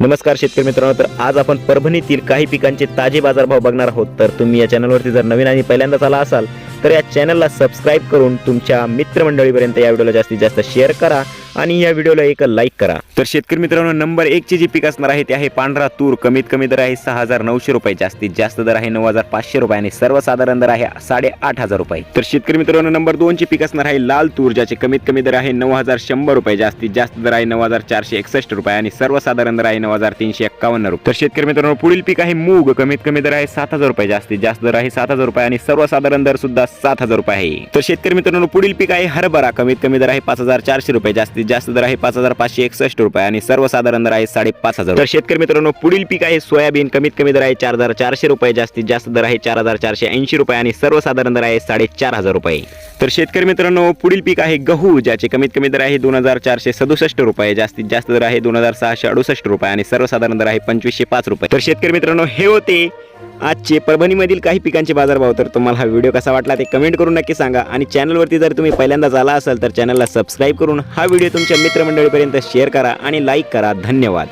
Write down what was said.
नमस्कार शेतकरी मित्रांनो तर आज आपण परभणीतील काही पिकांचे ताजे बाजारभाव बघणार आहोत. तर तुम्ही या चॅनलवरती जर नवीन आणि पहिल्यांदाच आला असाल तर या चॅनलला सबस्क्राईब करून तुमच्या मित्रमंडळीपर्यंत या व्हिडिओला जास्तीत जास्त शेअर करा आणि या व्हिडिओला एक लाईक करा. तर शेतकरी मित्रांनो नंबर एकची जी पीक असणार आहे ते आहे पांढरा तूर. कमीत कमी दर आहे सहा हजार नऊशे रुपये. जास्तीत जास्त दर आहे नऊ हजार पाचशे रुपये आणि सर्वसाधारण दर आहे साडेआठ हजार रुपये. तर शेतकरी मित्रांनो नंबर दोनची पीक असणार आहे लाल तूर ज्याचे कमीत कमी दर आहे नऊ हजार शंभर रुपये. जास्तीत जास्त दर आहे नऊ हजार चारशे एकसष्ट रुपये आणि सर्वसाधारण दर आहे नऊ हजार तीनशे एक्कावन्न रुपये. तर शेतकरी मित्रांनो पुढील पीक आहे मूग. कमीत कमी दर आहे सात हजार रुपये. जास्तीत जास्त दर आहे सात हजार रुपये आणि सर्वसाधारण दर सुद्धा सात हजार रुपये आहे. तर शेतकरी मित्रांनो पुढील पीक आहे हरभरा. कमीत कमी दर आहे पाच हजार चारशे रुपये. जास्तीत जास्त दर आहे पाच हजार पाचशे एकसष्ट रुपये आणि सर्वसाधारण दर आहे साडेपाच हजार तर शेतकरी मित्रांनो पुढील पीक आहे सोयाबीन. कमीत कमी दर आहे चार हजार चारशे रुपये. जास्तीत जास्त दर आहे चार हजार चारशे ऐंशी रुपये आणि सर्वसाधारण दर आहे साडेचार हजार रुपये. तर शेतकरी मित्रांनो पुढील पीक आहे गहू ज्याचे कमीत कमी दर आहे दोन हजार चारशे सदुसष्ट रुपये. जास्तीत जास्त दर आहे दोन हजार सहाशे अडुसष्ट रुपये आणि सर्वसाधारण दर आहे पंचवीसशे पाच रुपये. तर शेतकरी मित्रांनो हे होते आजचे परभणीमधील काही पिकांचे बाजारभाव तर तुम्हाला हा व्हिडिओ कसा वाटला ते कमेंट करून नक्की सांगा. आणि चॅनलवरती जर तुम्ही पहिल्यांदाच आला असाल तर चॅनलला सबस्क्राईब करून हा व्हिडिओ तुमच्या मित्रमंडळीपर्यंत शेअर करा आणि लाईक करा. धन्यवाद.